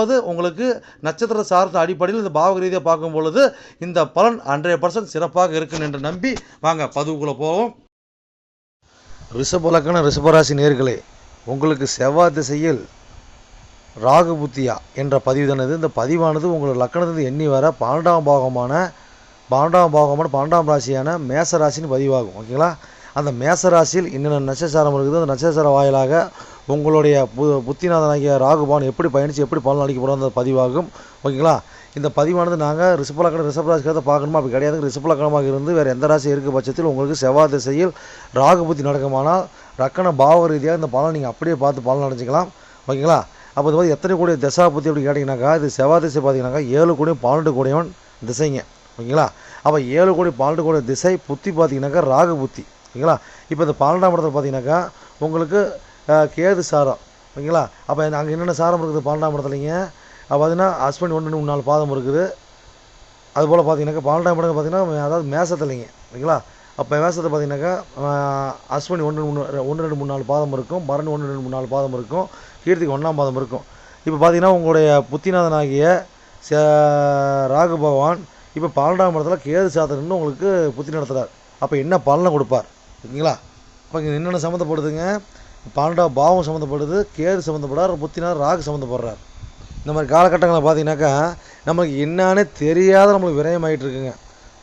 ரெண்டாவது உங்களுக்கு நட்சத்திர சார்ந்த அடிப்படையில் இந்த பாவக ரீதியாக பார்க்கும் பொழுது இந்த பலன் ஹண்ட்ரட் பர்சன்ட் சிறப்பாக இருக்கும் என்று நம்பி வாங்க பதிவுக்குள்ளே போவோம். ரிஷபலக்கண ரிஷபராசி நேர்களே உங்களுக்கு செவ்வாய் திசையில் ராகு புத்தியா என்ற பதிவு தானது இந்த பதிவானது உங்கள் லக்கணத்திலிருந்து எண்ணி வர பன்னெண்டாம் பாகமான பன்னெண்டாம் பாகமான பன்னெண்டாம் ராசியான மேச ராசின்னு பதிவாகும். ஓகேங்களா? அந்த மேச ராசியில் என்னென்ன நட்சத்திரம் இருக்குது அந்த நட்சத்திர வாயிலாக உங்களுடைய பு புத்திநாதனாகிய ராகுபான் எப்படி பயணித்து எப்படி பலன் அளிக்கப்படும் அந்த பதிவாகும். ஓகேங்களா? இந்த பதிவானது நாங்கள் ரிஷபலக்கணம் ரிஷபராசிக்காக பார்க்கணுமா? அப்படி கிடையாது. ரிசபலக்கணமாக இருந்து வேறு எந்த ராசி இருக்க பட்சத்தில் உங்களுக்கு செவ்வாய் திசையில் ராகு புத்தி நடக்குமானால் ரக்கண பாவ ரீதியாக இந்த பலன் நீங்கள் அப்படியே பார்த்து பலன் அடைஞ்சிக்கலாம். ஓகேங்களா? அப்போ இது மாதிரி எத்தனை கோடி திசா புத்தி அப்படி கேட்டிங்கனாக்கா இது செவ்வாய் திசை பார்த்தீங்கன்னாக்கா ஏழு கோடியும் பன்னெண்டு கோடியவன் திசைங்க. ஓகேங்களா? அப்போ ஏழு கோடி பன்னெண்டு கோடி திசை புத்தி பார்த்தீங்கன்னாக்கா ராகு புத்தி. ஓகேங்களா? இப்போ இந்த பன்னெண்டாம் இடத்துல பார்த்தீங்கன்னாக்கா உங்களுக்கு கேது சாரம். ஓகேங்களா? அப்போ அங்கே என்னென்ன சாரம் இருக்குது? பன்னெண்டாம் இடத்துலைங்க அப்போ பார்த்தீங்கன்னா ஹஸ்பண்ட் ஒன்று மூணு நாலு பாதம் இருக்குது. அதுபோல் பார்த்தீங்கன்னாக்கா பன்னெண்டாம் இடம் பார்த்தீங்கன்னா அதாவது மேசத்துலைங்க. ஓகேங்களா? அப்போ மேசத்தை பார்த்தீங்கன்னாக்கா அஸ்வினி ஒன்று மூணு ஒன்று ரெண்டு மூணு நாலு பாதம் இருக்கும். பரணி ஒன்று ரெண்டு மூணு நாலு பாதம் இருக்கும். கீர்த்திக்கு ஒன்றாம் பாதம் இருக்கும். இப்போ பார்த்தீங்கன்னா உங்களுடைய புத்திநாதனாகிய ச- ராகு பகவான் இப்போ பன்னெண்டாம் இடத்துல கேது சாத்தன்னு உங்களுக்கு புத்தி நடத்துகிறார் அப்போ என்ன பலனை கொடுப்பார்? ஓகேங்களா? அப்போ இங்கே என்னென்ன சம்மந்தப்படுதுங்க? பன்னெண்டாம் பாவம் சம்மந்தப்படுது கேது சம்மந்தப்படுறார் புத்தினார் ராகு சம்மந்தப்படுறார் இந்த மாதிரி காலகட்டங்களில் பார்த்தீங்கன்னாக்கா நமக்கு என்னன்னே தெரியாத நம்மளுக்கு விரயமாயிட்டு இருக்குங்க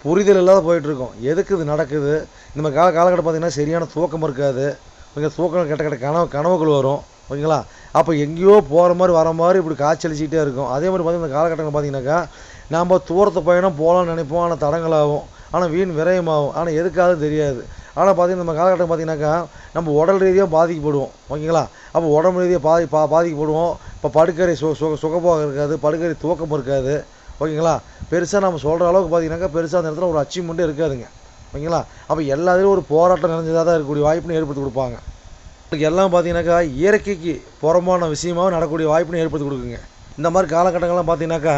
புரிதல் இல்லாத போயிட்டுருக்கோம். எதுக்கு இது நடக்குது? இந்த மாதிரி கால காலகட்டம் பார்த்தீங்கன்னா சரியான தூக்கம் இருக்காது. கொஞ்சம் தூக்கம் கெட்ட கெட்ட கனவு கனவுகள் வரும். ஓகேங்களா? அப்போ எங்கேயோ போகிற மாதிரி வர மாதிரி இப்படி காய்ச்சலிச்சிக்கிட்டே இருக்கும். அதே மாதிரி பார்த்தீங்கன்னா இந்த காலகட்டங்கள் பார்த்தீங்கன்னாக்கா நாம் தூரத்து பயணம் போகலான்னு நினைப்போம். ஆனால் தடங்களாகும். ஆனால் வீண் விரயமாகும். ஆனால் எதுக்காக தெரியாது. ஆனால் பார்த்தீங்கன்னா நம்ம காலகட்டம் பார்த்தீங்கன்னாக்கா நம்ம உடல் ரீதியாக பாதிக்கப்படுவோம். ஓகேங்களா? அப்போ உடம்பு ரீதியாக பாதி பா பாதிக்கப்படுவோம். இப்போ படுக்கறை சு சுக சுகபோகம் இருக்காது படுக்கறை தூக்கம் இருக்காது. ஓகேங்களா? பெருசாக நம்ம சொல்கிற அளவுக்கு பார்த்தீங்கன்னாக்கா பெருசாக அந்த இடத்துல ஒரு அச்சீவ்மெண்ட்டே இருக்காதுங்க. ஓகேங்களா? அப்போ எல்லாத்துலேயும் ஒரு போராட்டம் நிறைஞ்சதாக தான் இருக்கக்கூடிய வாய்ப்புன்னு ஏற்படுத்தி கொடுப்பாங்க. இதுக்கு எல்லாம் பார்த்தீங்கன்னாக்கா இயற்கைக்கு புறம்பான விஷயமாகவும் நடக்கக்கூடிய வாய்ப்புன்னு ஏற்படுத்தி கொடுக்குங்க. இந்த மாதிரி காலகட்டங்கள்லாம் பார்த்தீங்கன்னாக்கா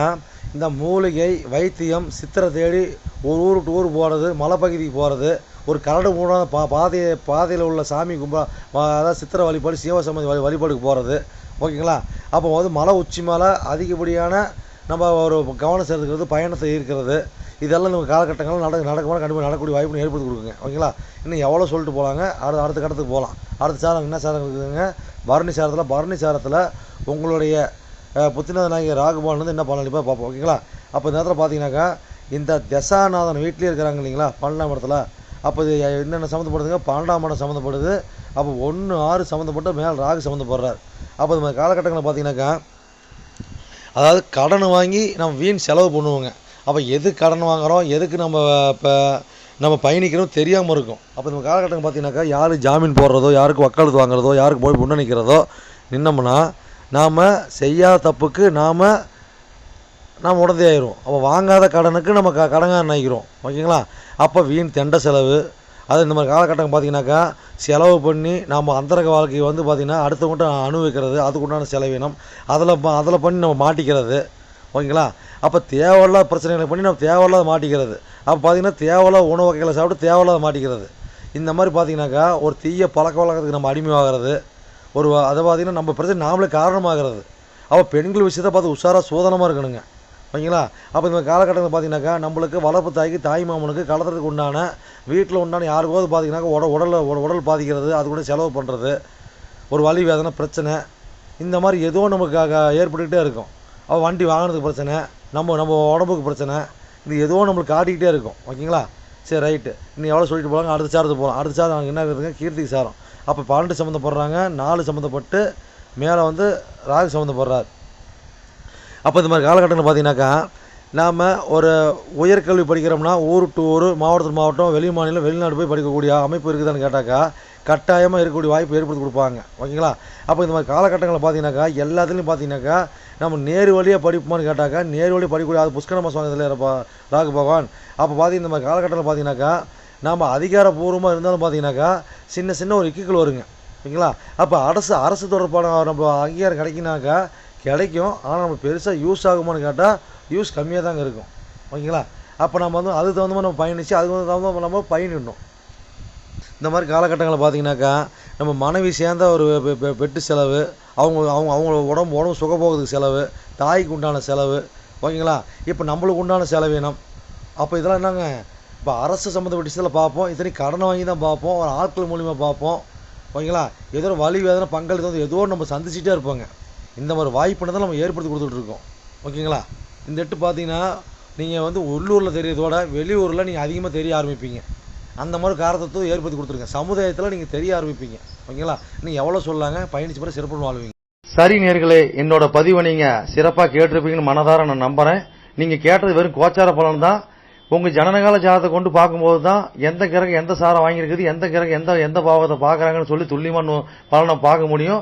இந்த மூலிகை வைத்தியம் சித்திரை தேடி ஒரு ஊர் டூர் ஊர் போகிறது மலைப்பகுதிக்கு போகிறது ஒரு கரடு மூடாத பா பாதை பாதையில் உள்ள சாமி கும்பா அதாவது சித்திரை வழிபாடு சிவசம்மதி வழி வழிபாடுக்கு போகிறது ஓகேங்களா? அப்போ வந்து மலை உச்சி மேலே அதிகப்படியான நம்ம ஒரு கவனம் செலுத்துக்கிறது பயணத்தை ஈர்க்கிறது. இதெல்லாம் நம்ம காலகட்டங்களில் நடக்க நடக்கும்போது கண்டிப்பாக நடக்கக்கூடிய வாய்ப்பு ஏற்படுத்தி கொடுக்குங்க. ஓகேங்களா? இன்னும் எவ்வளோ சொல்லிட்டு போகலாங்க அடுத்த அடுத்த கட்டத்துக்கு போகலாம் அடுத்த சாரம் என்ன சாரம் இருக்குதுங்க? பரணி சாரத்தில் பரணி சாரத்தில் உங்களுடைய புத்திநாத புத்திநாதனாகிய ராகுபான் வந்து என்ன பண்ணலாம் பார்ப்போம். ஓகேங்களா? அப்போ இந்த நேரத்தில் பார்த்தீங்கன்னாக்கா இந்த தசாநாதன் வீட்லேயே இருக்கிறாங்க இல்லைங்களா? பன்னெண்டாம் இடத்துல அப்போ இது என்னென்ன சம்மந்தப்படுதுங்க பன்னெண்டாம் இடம் சம்மந்தப்படுது அப்போ ஒன்று ஆறு சம்மந்தப்பட்டு மேல் ராகு சம்மந்தப்படுறார். அப்போ இந்த மாதிரி காலகட்டங்களில் பார்த்தீங்கன்னாக்கா அதாவது கடன் வாங்கி நம்ம வீண் செலவு பண்ணுவோங்க. அப்போ எது கடன் வாங்குறோம்? எதுக்கு நம்ம இப்போ நம்ம பயணிக்கிறோம்? தெரியாமல் இருக்கும். அப்போ இந்த காலகட்டம் பார்த்தீங்கன்னாக்கா யார் ஜாமீன் போடுறதோ யாருக்கு வக்காலத்து வாங்குறதோ யாருக்கு போய் முன்ன நிற்கிறதோ நின்னோம்னா நாம் செய்யாத தப்புக்கு நாம் நாம் உடந்தை ஆயிரும் அப்போ வாங்காத கடனுக்கு நம்ம க கடங்காக நினைக்கிறோம் ஓகேங்களா? அப்போ வீண் தெண்ட செலவு. அது இந்த மாதிரி காலகட்டம் பார்த்தீங்கன்னாக்கா செலவு பண்ணி நம்ம அந்தரக வாழ்க்கையை வந்து பார்த்திங்கன்னா அடுத்தவங்கள்ட்ட அனுபவிக்கிறது அதுக்குண்டான செலவினம் அதில் அதில் பண்ணி நம்ம மாட்டிக்கிறது. ஓகேங்களா? அப்போ தேவையில்லாத பிரச்சனைகளை பண்ணி நம்ம தேவையில்லாத மாட்டிக்கிறது. அப்போ பார்த்தீங்கன்னா தேவையில்லாத உணவு வகைகளை சாப்பிட்டு தேவையில்லாத மாட்டிக்கிறது. இந்த மாதிரி பார்த்திங்கனாக்கா ஒரு தீய பழக்க வழக்கத்துக்கு நம்ம அடிமையாகிறது. ஒரு அதை பார்த்தீங்கன்னா நம்ம பிரச்சனை நாமளே காரணமாகிறது. அப்போ பெண்கள் விஷயத்தை பார்த்து உஷாராக சோதனமாக இருக்கணுங்க. ஓகேங்களா? அப்போ இந்த காலகட்டத்தில் பார்த்தீங்கன்னாக்கா நம்மளுக்கு வளர்ப்பு தாய்க்கு தாய் மாமனுக்கு கலத்துறதுக்கு உண்டான வீட்டில் உண்டான யாருக்காவது பார்த்தீங்கன்னாக்கா உட உடலில் உடல் பாதிக்கிறது அது கூட செலவு பண்ணுறது ஒரு வலி வேதனை பிரச்சனை இந்த மாதிரி ஏதோ நமக்கு ஏற்பட்டுக்கிட்டே இருக்கும். அவள் வண்டி வாங்கினதுக்கு பிரச்சனை நம்ம நம்ம உடம்புக்கு பிரச்சனை இது ஏதோ நம்மளுக்கு காட்டிக்கிட்டே இருக்கும். ஓகேங்களா? சரி ரைட்டு. இன்னும் எவ்வளோ சொல்லிட்டு போகிறாங்க அடுத்த சாரத்துக்கு போகலாம் அடுத்த சாரம் அவங்க என்ன இருக்குதுங்க கீர்த்திக்கு சாரம். அப்போ பன்னெண்டு சம்மந்தப்படுறாங்க நாலு சம்மந்தப்பட்டு மேலே வந்து ராகு சம்மந்தப்படுறாரு அப்போ இந்த மாதிரி காலகட்டங்கள் பார்த்தீங்கன்னாக்கா நாம் ஒரு உயர்கல்வி படிக்கிறோம்னா ஊர் டு ஊர் மாவட்டத்து மாவட்டம் வெளி மாநிலம் வெளிநாடு போய் படிக்கக்கூடிய அமைப்பு இருக்குதான்னு கேட்டாக்கா கட்டாயமாக இருக்கக்கூடிய வாய்ப்பு ஏற்படுத்தி கொடுப்பாங்க. ஓகேங்களா? அப்போ இந்த மாதிரி காலகட்டங்களில் பார்த்தீங்கன்னாக்கா எல்லாத்துலேயும் பார்த்தீங்கன்னாக்கா நம்ம நேரு வழியாக படிப்போமான்னு கேட்டாக்கா நேரு வழியாக படிக்கக்கூடிய அது புஷ்கரமாக சுவாங்கத்தில் இருப்பா ராகு பகவான். அப்போ பார்த்தீங்கன்னா இந்த மாதிரி காலகட்டத்தில் பார்த்தீங்கன்னாக்கா நாம் அதிகாரப்பூர்வமாக இருந்தாலும் பார்த்தீங்கன்னாக்கா சின்ன சின்ன ஒரு இக்குகள் வருங்க. ஓகேங்களா? அப்போ அரசு அரசு தொடர்பான நம்ம அங்கீகாரம் கிடைக்கினாக்கா கிடைக்கும். ஆனால் நம்ம பெருசாக யூஸ் ஆகுமான்னு கேட்டால் யூஸ் கம்மியாக தாங்க இருக்கும். ஓகேங்களா? அப்போ நம்ம வந்து அதுக்கு தகுந்த மாதிரி நம்ம பயணித்து அதுக்கு வந்து தகுந்த மாதிரி நம்ம பயணிடணும் இந்த மாதிரி காலகட்டங்களில் பார்த்தீங்கன்னாக்கா நம்ம மனைவி சேர்ந்த ஒரு பெ- பெட்டு செலவு அவங்க அவங்க அவங்க உடம்பு உடம்பு சுகபோகத்துக்கு செலவு தாய்க்கு உண்டான செலவு ஓகேங்களா? இப்போ நம்மளுக்கு உண்டான செலவீனம் அப்போ இதெல்லாம் என்னங்க? இப்போ அரசு சம்மந்தப்பட்ட விஷயத்தில் பார்ப்போம் இத்தனை கடனை வாங்கி தான் பார்ப்போம் ஒரு ஆட்கள் மூலிமா பார்ப்போம் ஓகேங்களா? ஏதோ ஒரு வேதனை பங்களித்து வந்து ஏதோ நம்ம சந்திச்சுட்டே இருப்போங்க. இந்த மாதிரி வாய்ப்புன்னு தான் நம்ம ஏற்படுத்தி கொடுத்துட்ருக்கோம். ஓகேங்களா? இந்த எட்டு பார்த்தீங்கன்னா நீங்கள் வந்து உள்ளூரில் தெரியறதோட வெளியூரில் நீங்கள் அதிகமாக தெரிய ஆரம்பிப்பீங்க. அந்த மாதிரி காரணத்தை ஏற்படுத்தி கொடுத்துருங்க. சமுதாயத்தில் நீங்கள் தெரிய ஆரம்பிப்பீங்க. ஓகேங்களா? நீங்கள் எவ்வளோ சொல்லாங்க? பயணிச்சு பிறகு சிறப்பு வாழ்வீங்க. சரி நேர்களே என்னோட பதிவை நீங்கள் சிறப்பாக கேட்டிருப்பீங்கன்னு மனதார நான் நம்புகிறேன் நீங்கள் கேட்டது வெறும் கோச்சார பலன் தான். உங்கள் ஜனனகால ஜாதத்தை கொண்டு பார்க்கும்போது தான் எந்த கிரகம் எந்த சாரம் வாங்கியிருக்குது எந்த கிரகம் எந்த எந்த பாவத்தை பார்க்குறாங்கன்னு சொல்லி துல்லியமான பலனை பார்க்க முடியும்.